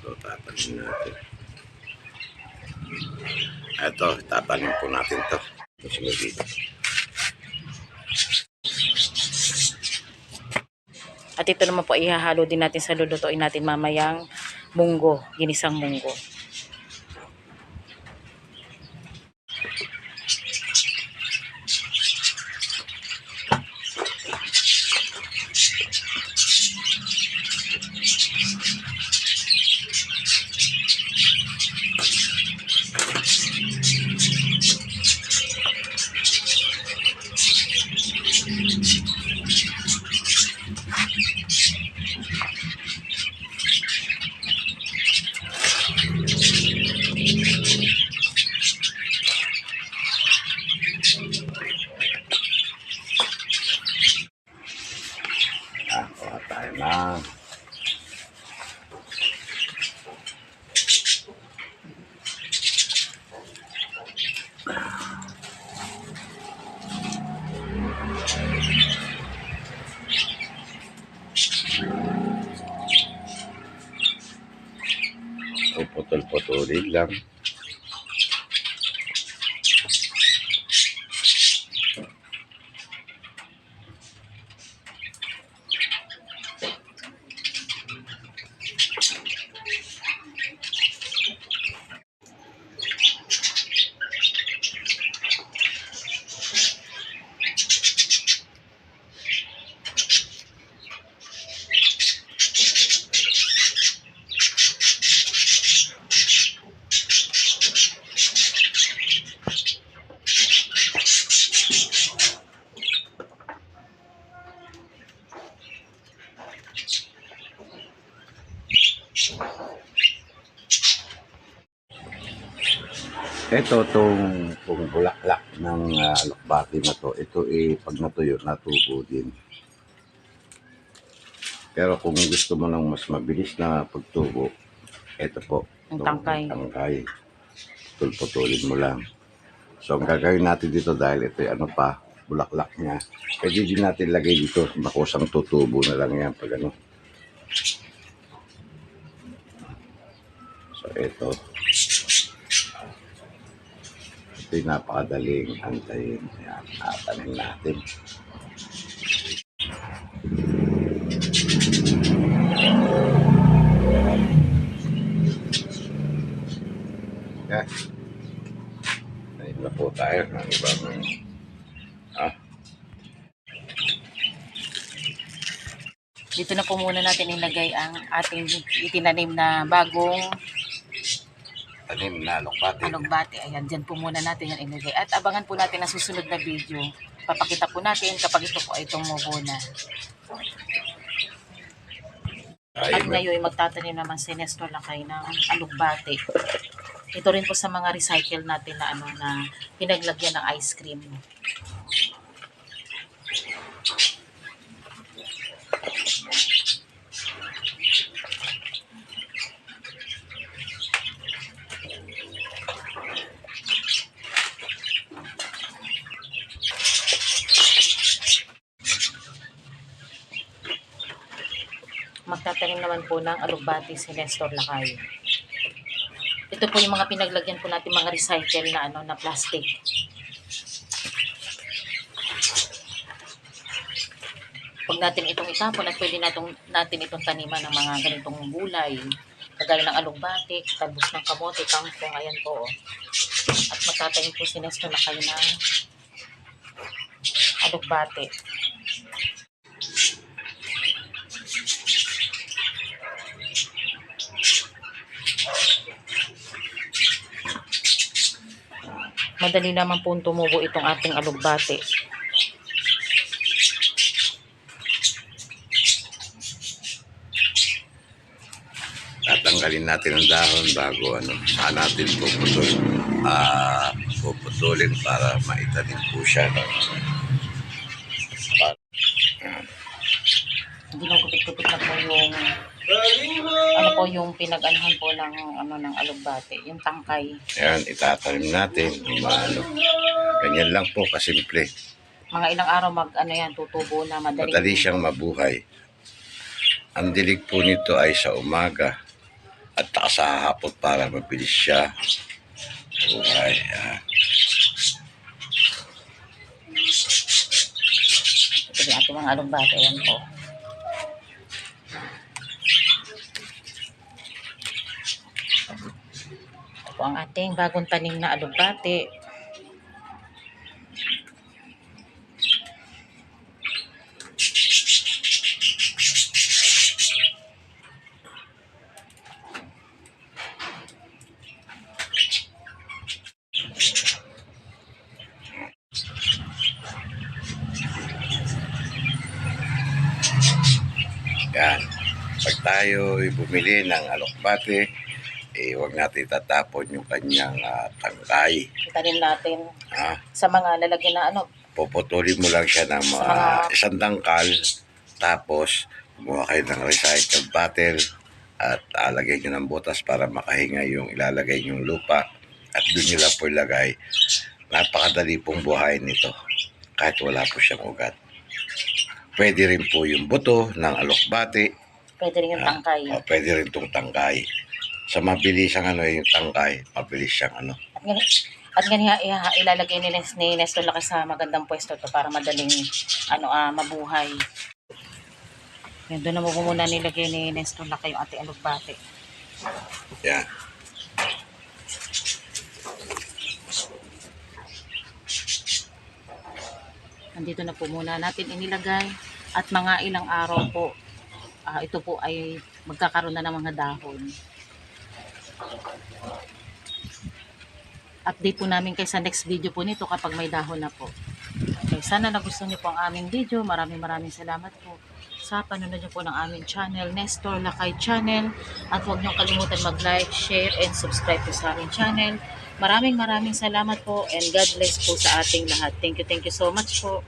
Ito, tatanim natin. Ito, tatanim po natin to. Sunod dito. At ito naman po ihahalo din natin sa lulutuin natin mamayang munggo, ginisang munggo. Ah, kuha tayo na. Puputol-putulin lang. Ito, itong kung bulaklak ng uh, alokbati na to, ito eh, pag natuyo, natubo din. Pero kung gusto mo ng mas mabilis na pagtubo, ito po. Ang tangkay. Tangkay. Putol-putulin mo lang. So, ang gagawin natin dito dahil ito ano pa, bulaklak niya. Pwede din natin lagay dito, makusang tutubo na lang yan pag ano. So, ito. Ito yung napakadaling antayin. Ayan, tatanim natin. Yan. Ayun na po tayo ng ibang ah, Dito na po muna natin ilagay ang ating itinanim na bagong tanim na lokbati. alugbati. Ayan, dyan po muna natin yan ilagay. At abangan po natin ang susunod na video. Papakita po natin kapag ito po ay tumubo na. At ngayon, magtatanim naman si Nestor Lakay ng alugbati. Ito rin po sa mga recycle natin na ano na pinaglagyan ng ice cream. Magtatanim naman po ng alugbati si Nestor Lakay. Ito po yung mga pinaglagyan po natin mga recycle na ano na plastic. Pag natin itong itapon at pwede natin, natin itong taniman ng mga ganitong gulay. Kagaya ng alugbati, talbos ng kamote, kangkong, ayan po. oh. At magtatanim po si Nestor Lakay ng alugbati. Madali naman po tumubo itong ating alugbati. tatanggalin natin ang dahon bago ano, saan natin puputol. Ah, puputulin para maitanim po siya para, Hindi na kupit-kupit na po yung po yung pinag-anuhan po ng ano ng alugbati, yung tangkay. Ayan, itatanim natin. Yung mga ano, ganyan lang po, kasimple. Mga ilang araw mag ano yan tutubo na madali. Madali siyang mabuhay. Ang dilig po nito ay sa umaga at nakasahapot para mabilis siya. Okay, yan. Ito yung ating mga alugbate. Ayan po. Po ang ating bagong tanim na alugbate. Yan. Pag tayo bumili ng alokbate, eh, huwag natin tatapon yung kanyang ah, tangkay. Itanim natin Ha? sa mga lalagyan na ano. Puputulin mo lang siya ng mga Sa- isang dangkal, tapos kumuha kayo ng recycled bottle at alagay nyo ng butas para makahinga yung ilalagay yung lupa at doon nyo lang po ilagay. Napakadali pong buhayin nito kahit wala po siyang ugat. Pwede rin po yung buto ng alokbate Pwede rin yung tangkay. o pwede rin itong tangkay. Sa mabilis ang ano yung tangkay, mabilis siyang ano. At gani, at iha- ilalagay ni, Nes- ni Nestor Laki sa magandang pwesto to para madaling ano ah mabuhay. Yan, doon na mo muna nilagay ni Nestor Laki yung ating alugbate. Yan. Nandito na po muna natin inilagay at mga ilang araw po ah, ito po ay magkakaroon na ng mga dahon. Update po namin kay sa next video po nito kapag may dahon na po. Okay, sana nagustuhan niyo po ang aming video. Maraming maraming salamat po sa panonood niyo po ng aming channel, Nestor Lakay Channel. At huwag niyo kalimutan mag-like, share, and subscribe po sa aming channel. Maraming maraming salamat po and God bless po sa ating lahat. Thank you, thank you so much po.